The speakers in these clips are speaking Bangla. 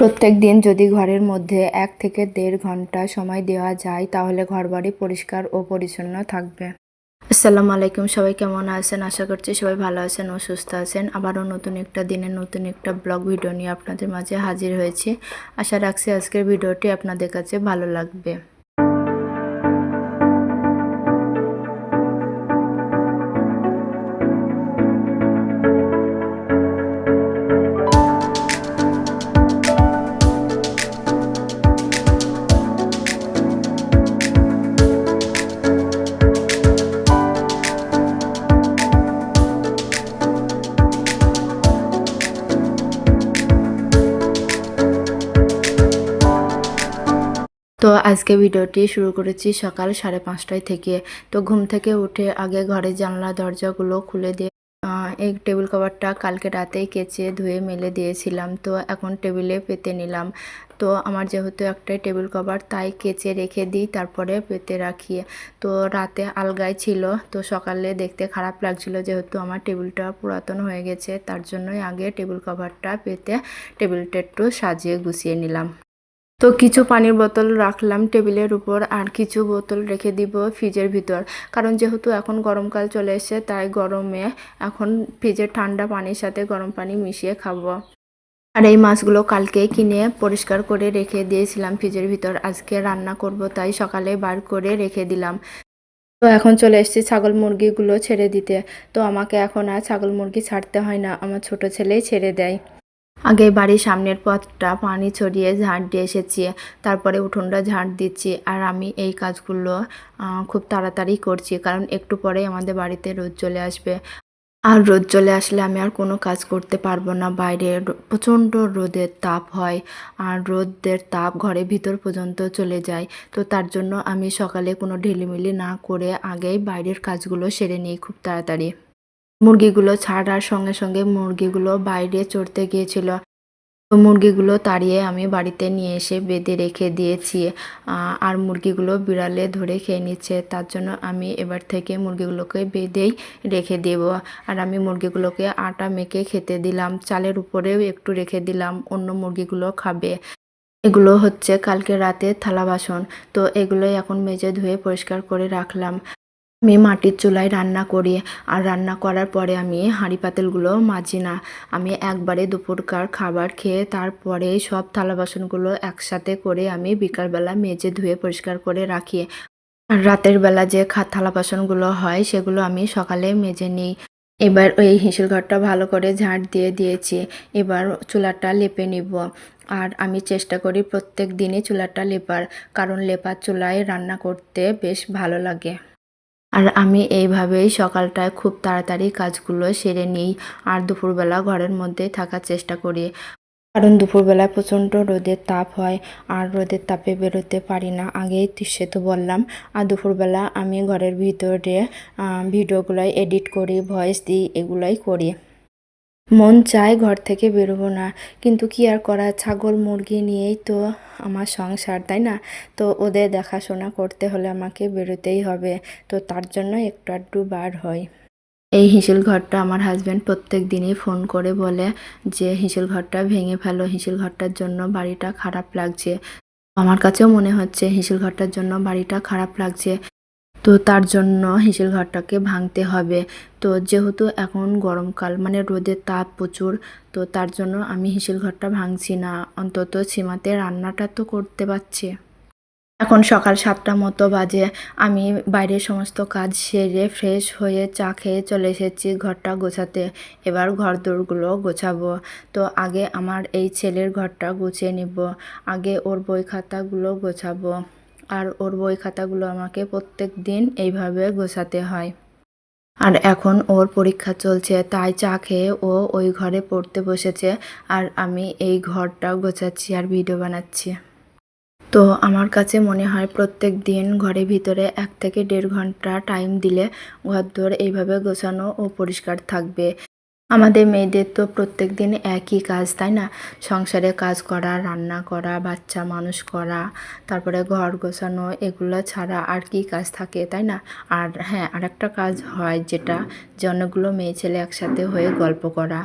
প্রত্যেক দিন যদি ঘরের মধ্যে এক থেকে দেড় ঘণ্টা সময় দেওয়া যায়, তাহলে ঘরবাড়ি পরিষ্কার ও পরিচ্ছন্ন থাকবে। আসসালামু আলাইকুম, সবাই কেমন আছেন? আশা করছি সবাই ভালো আছেন ও সুস্থ আছেন। আবারও নতুন একটা দিনে নতুন একটা ব্লগ ভিডিও নিয়ে আপনাদের মাঝে হাজির হয়েছি। আশা রাখছি আজকের ভিডিওটি আপনাদের কাছে ভালো লাগবে। আজকে ভিডিওটি শুরু করেছি সকাল সাড়ে পাঁচটায় থেকে। তো ঘুম থেকে উঠে আগে ঘরের জানলা, দরজাগুলো খুলে দিয়ে এই টেবিল কভারটা কালকে রাতেই কেচে ধুয়ে মেলে দিয়েছিলাম। তো এখন টেবিলে পেতে নিলাম। তো আমার যেহেতু একটাই টেবিল কভার, তাই কেচে রেখে দিই, তারপরে পেতে রাখি। তো রাতে আলগায় ছিল, তো সকালে দেখতে খারাপ লাগছিল যেহেতু আমার টেবিলটা পুরাতন হয়ে গেছে, তার জন্যই আগে টেবিল কভারটা পেতে টেবিলটা একটু সাজিয়ে গুছিয়ে নিলাম। তো কিছু পানির বোতল রাখলাম টেবিলের উপর আর কিছু বোতল রেখে দিব ফ্রিজের ভিতর। কারণ যেহেতু এখন গরমকাল চলে এসেছে, তাই গরমে এখন ফ্রিজের ঠান্ডা পানির সাথে গরম পানি মিশিয়ে খাব। আর এই মাছগুলো কালকে কিনে পরিষ্কার করে রেখে দিয়েছিলাম ফ্রিজের ভিতর। আজকে রান্না করব, তাই সকালে বার করে রেখে দিলাম। তো এখন চলে এসেছি ছাগল মুরগিগুলো ছেড়ে দিতে। তো আমাকে এখন আর ছাগল মুরগি ছাড়তে হয় না, আমার ছোট ছেলেই ছেড়ে দেয়। আগে বাড়ির সামনের পথটা পানি ছড়িয়ে ঝাড় দিয়ে এসেছি, তারপরে উঠোনটা ঝাড় দিচ্ছি আর আমি এই কাজগুলো খুব তাড়াতাড়ি করছি কারণ একটু পরেই আমাদের বাড়িতে রোদ চলে আসবে। আর রোদ চলে আসলে আমি আর কোনো কাজ করতে পারব না, বাইরে প্রচণ্ড রোদের তাপ হয় আর রোদের তাপ ঘরের ভিতর পর্যন্ত চলে যায়। তো তার জন্য আমি সকালে কোনো ঢিলিমিলি না করে আগেই বাইরের কাজগুলো সেরে নিই খুব তাড়াতাড়ি। মুরগিগুলো ছাড়ার সঙ্গে সঙ্গে মুরগিগুলো বাইরে চড়তে গিয়েছিল। তো মুরগিগুলো তাড়িয়ে আমি বাড়িতে নিয়ে এসে বেঁধে রেখে দিয়েছি। আর মুরগিগুলো বিড়ালে ধরে খেয়ে নিচ্ছে। তার জন্য আমি এবার থেকে মুরগিগুলোকে বেঁধেই রেখে দেব। আর আমি মুরগিগুলোকে আটা মেখে খেতে দিলাম। চালের উপরেও একটু রেখে দিলাম। অন্য মুরগিগুলো খাবে। এগুলো হচ্ছে কালকে রাতে থালা বাসন। তো এগুলোই এখন মেজে ধুয়ে পরিষ্কার করে রাখলাম। আমি মাটির চুলায় রান্না করি আর রান্না করার পরে আমি হাঁড়ি পাতিলগুলো মাজি না। আমি একবারে দুপুরকার খাবার খেয়ে তারপরে সব থালা বাসনগুলো একসাথে করে আমি বিকালবেলা মেজে ধুয়ে পরিষ্কার করে রাখি। আর রাতের বেলা যে খা থালা বাসনগুলো হয় সেগুলো আমি সকালে মেজে নিই। এবার ওই হিঁসেল ঘরটা ভালো করে ঝাড় দিয়ে দিয়েছি। এবার চুলাটা লেপে নিব। আর আমি চেষ্টা করি প্রত্যেক দিনই চুলাটা লেপার, কারণ লেপার চুলায় রান্না করতে বেশ ভালো লাগে। আর আমি এইভাবেই সকালটায় খুব তাড়াতাড়ি কাজগুলো সেরে নিই আর দুপুরবেলা ঘরের মধ্যেই থাকার চেষ্টা করি। কারণ দুপুরবেলায় প্রচণ্ড রোদের তাপ হয় আর রোদের তাপে বেরোতে পারি না, আগেই সে তো বললাম। আর দুপুরবেলা আমি ঘরের ভিতরে ভিডিওগুলোই এডিট করি, ভয়েস দিই, এগুলোই করি। মন চায় ঘর থেকে বেরোবো না। কিন্তু কি আর করা ছাগল, মুরগি নিয়েই তো আমার সংসার, তাই না? তো ওদের দেখাশোনা করতে হলে আমাকে বেরোতেই হবে। তো তার জন্য একটু আধটু বার হয়। এই হিঁসেল ঘরটা আমার হাজব্যান্ড প্রত্যেক দিনই ফোন করে বলে যে হিঁসেল ঘরটা ভেঙে ফেলো। হিঁসেল ঘরটার জন্য বাড়িটা খারাপ লাগছে। আমার কাছেও মনে হচ্ছে হিঁসেল ঘরটার জন্য বাড়িটা খারাপ লাগছে। তো তার জন্য হিঁসেল ঘরটাকে ভাঙতে হবে। তো যেহেতু এখন গরমকাল মানে রোদের তাপ প্রচুর, তো তার জন্য আমি হিঁসেল ঘরটা ভাঙছি না। অন্তত সীমাতে রান্নাটা তো করতে পারছি। এখন সকাল সাতটা মতো বাজে। আমি বাইরের সমস্ত কাজ সেরে ফ্রেশ হয়ে চা খেয়ে চলে এসেছি ঘরটা গোছাতে। এবার ঘর দোরগুলো গোছাবো। তো আগে আমার এই ছেলের ঘরটা গুছিয়ে নিব। আগে ওর বই খাতাগুলো গোছাবো। আর ওর বই খাতাগুলো আমাকে প্রত্যেক দিন এইভাবে গোছাতে হয়। আর এখন ওর পরীক্ষা চলছে, তাই চা খেয়ে ও ওই ঘরে পড়তে বসেছে আর আমি এই ঘরটা গোছাচ্ছি আর ভিডিও বানাচ্ছি। তো আমার কাছে মনে হয় প্রত্যেক দিন ঘরের ভিতরে এক থেকে দেড় ঘণ্টা টাইম দিলে ঘর ঘরদোর এইভাবে গোছানো ও পরিষ্কার থাকবে। আমাদের মেয়েদের তো প্রত্যেক দিন একই কাজ, তাই না? সংসারে কাজ করা, রান্না করা, বাচ্চা মানুষ করা, তারপরে ঘর গোছানো, এগুলো ছাড়া আর কি কাজ থাকে, তাই না? আর হ্যাঁ আরেকটা কাজ হয় যেটা যে অনেকগুলো মেয়ে ছেলে একসাথে হয়ে গল্প করা।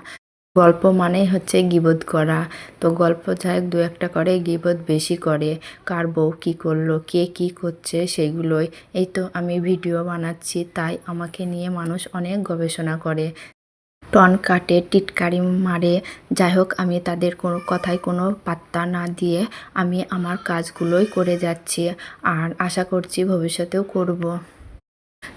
গল্প মানেই হচ্ছে গিবত করা। তো গল্প যাই দু একটা করে, গিবত বেশি করে। কার বউ কী করল, কে কী করছে সেগুলোই। এই তো আমি ভিডিও বানাচ্ছি, তাই আমাকে নিয়ে মানুষ অনেক গবেষণা করে। টন কাটে, টিটকারি মারে যাই হোক আমি তাদের কোনো কথায় কোনো পাত্তা না দিয়ে আমি আমার কাজগুলোই করে যাচ্ছি আর আশা করছি ভবিষ্যতেও করব।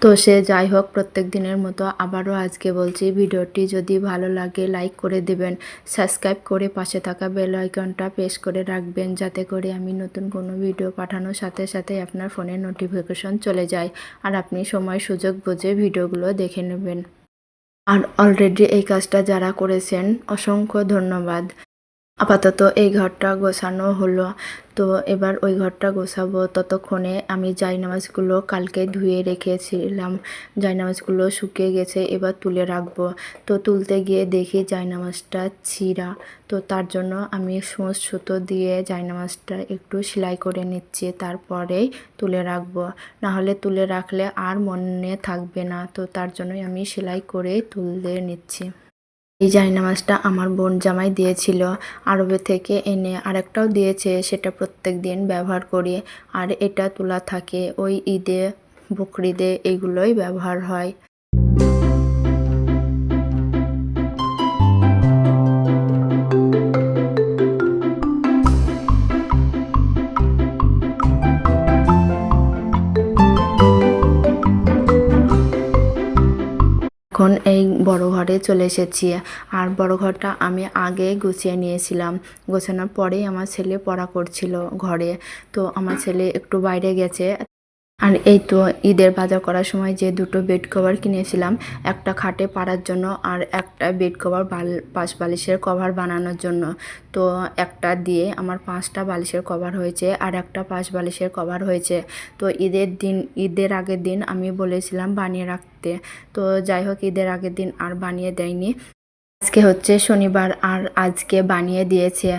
তো সে যাই হোক প্রত্যেক দিনের মতো আবারও আজকে বলছি, ভিডিওটি যদি ভালো লাগে লাইক করে দেবেন, সাবস্ক্রাইব করে পাশে থাকা বেল আইকনটা প্রেস করে রাখবেন, যাতে করে আমি নতুন কোনো ভিডিও পাঠানোর সাথে সাথে আপনার ফোনে নোটিফিকেশন চলে যায় আর আপনি সময় সুযোগ বুঝে ভিডিওগুলো দেখে নেবেন আর অলরেডি এই কাজটা যারা করেছেন অসংখ্য ধন্যবাদ। আপাতত এই ঘরটা গোছানো হলো। তো এবার ওই ঘরটা গোছাবো। ততক্ষণে আমি জায়নামাজগুলো কালকে ধুয়ে রেখেছিলাম। জায়নামাজগুলো শুকিয়ে গেছে, এবার তুলে রাখব। তো তুলতে গিয়ে দেখি জায়নামাজটা ছিঁড়া। তো তার জন্য আমি সমস্ত সুতো দিয়ে জায়নামাজটা একটু সেলাই করে নিচ্ছি, তারপরেই তুলে রাখব। নাহলে তুলে রাখলে আর মনে থাকবে না। তো তার জন্যই আমি সেলাই করে তুলে নিচ্ছি। এই জায়নামাজটা আমার বোন জামাই দিয়েছিল। আরবে থেকে এনে আরেকটাও দিয়েছে, সেটা প্রত্যেক দিন ব্যবহার করি। আর এটা তোলা থাকে ওই ঈদে, বকরিদে এগুলোই ব্যবহার হয়। এখন এই বড় ঘরে চলে এসেছি। আর বড় ঘরটা আমি আগে গুছিয়ে নিয়েছিলাম। গোছানোর পরেই আমার ছেলে পড়া করছিল ঘরে। তো আমার ছেলে একটু বাইরে গেছে। আর এই তো ঈদের বাজার করার সময় যে দুটো বেড কভার কিনেছিলাম, একটা খাটে পাড়ার জন্য আর একটা বেড কভার বাল পাশ বালিশের কভার বানানোর জন্য। তো একটা দিয়ে আমার পাঁচটা বালিশের কভার হয়েছে আর একটা পাশ বালিশের কভার হয়েছে। তো ঈদের দিন, ঈদের আগের দিন আমি বলেছিলাম বানিয়ে রাখতে। তো যাই হোক, ঈদের আগের দিন আর বানিয়ে দেয়নি। আজকে হচ্ছে শনিবার আর আজকে বানিয়ে দিয়েছে।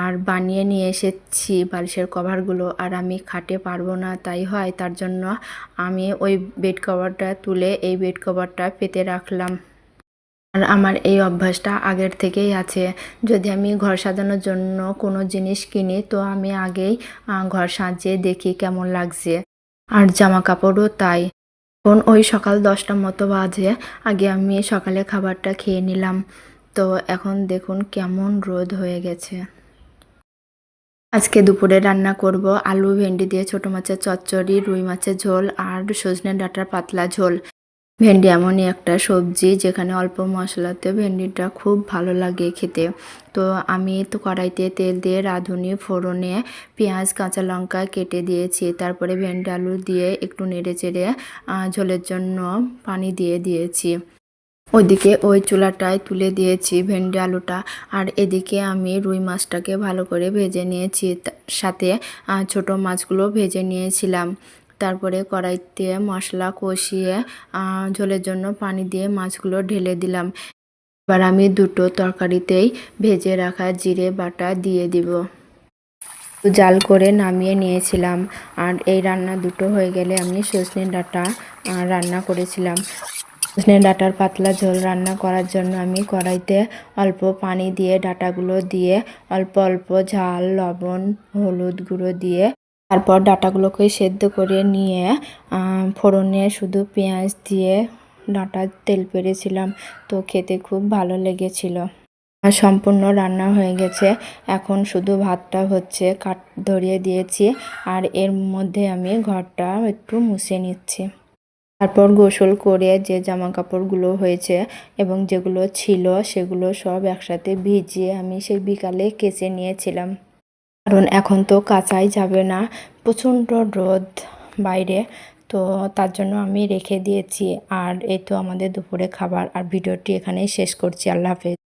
আর বানিয়ে নিয়ে এসেছি বালিশের কভারগুলো। আর আমি খাটে পারব না, তাই হয়। তার জন্য আমি ওই বেড কভারটা তুলে এই বেড কভারটা পেতে রাখলাম। আর আমার এই অভ্যাসটা আগের থেকেই আছে। যদি আমি ঘর সাজানোর জন্য কোনো জিনিস কিনি, তো আমি আগেই ঘর সাজিয়ে দেখি কেমন লাগছে। আর জামা কাপড়ও তাই। এখন ওই সকাল দশটা মতো বাজে। আগে আমি সকালে খাবারটা খেয়ে নিলাম। তো এখন দেখুন কেমন রোদ হয়ে গেছে। আজকে দুপুরে রান্না করব আলু, ভেন্ডি দিয়ে ছোট মাছের চচ্চড়ি, রুই মাছের ঝোল আর সজনে ডাঁটার পাতলা ঝোল। ভেন্ডি এমনই একটা সবজি যেখানে অল্প মশলাতে ভেন্ডিটা খুব ভালো লাগে খেতে। তো আমি তো কড়াইতে তেল দিয়ে রাঁধুনি, ফোড়নে পেঁয়াজ, কাঁচা লঙ্কা কেটে দিয়েছি। তারপরে ভেন্ডি আলু দিয়ে একটু নেড়ে চেড়ে ঝোলের জন্য পানি দিয়ে দিয়েছি। ওইদিকে ওই চুলাটায় তুলে দিয়েছি ভেন্ডি আলুটা। আর এদিকে আমি রুই মাছটাকে ভালো করে ভেজে নিয়েছি। সাথে ছোট মাছগুলো ভেজে নিয়েছিলাম। তারপরে কড়াইতে মশলা কষিয়ে ঝোলের জন্য পানি দিয়ে মাছগুলো ঢেলে দিলাম। এবার আমি দুটো তরকারিতেই ভেজে রাখা জিরে বাটা দিয়ে দিব। জাল করে নামিয়ে নিয়েছিলাম। আর এই রান্না দুটো হয়ে গেলে আমি সজনে ডাঁটা রান্না করেছিলাম। সজনে ডাঁটার পাতলা ঝোল রান্না করার জন্য আমি কড়াইতে অল্প পানি দিয়ে ডাঁটাগুলো দিয়ে অল্প অল্প ঝাল, লবণ, হলুদ গুঁড়ো দিয়ে তারপর ডাঁটাগুলোকে সেদ্ধ করে নিয়ে ফোড়নে শুধু পেঁয়াজ দিয়ে ডাঁটার তেল পেরেছিলাম তো খেতে খুব ভালো লেগেছিল। সম্পূর্ণ রান্না হয়ে গেছে। এখন শুধু ভাতটা হচ্ছে কাট ধরিয়ে দিয়েছি আর এর মধ্যে আমি ঘরটা একটু মুছে নিচ্ছি। তারপর গোসল করে যে জামা কাপড়গুলো হয়েছে এবং যেগুলো ছিল সেগুলো সব একসাথে ভিজিয়ে আমি সেই বিকালে কেচে নিয়েছিলাম। কারণ এখন তো কাঁচাই যাবে না, প্রচণ্ড রোদ বাইরে, তো তার জন্য আমি রেখে দিয়েছি। আর এই তো আমাদের দুপুরে খাবার, আর ভিডিওটি এখানেই শেষ করছি। আল্লাহ হাফেজ।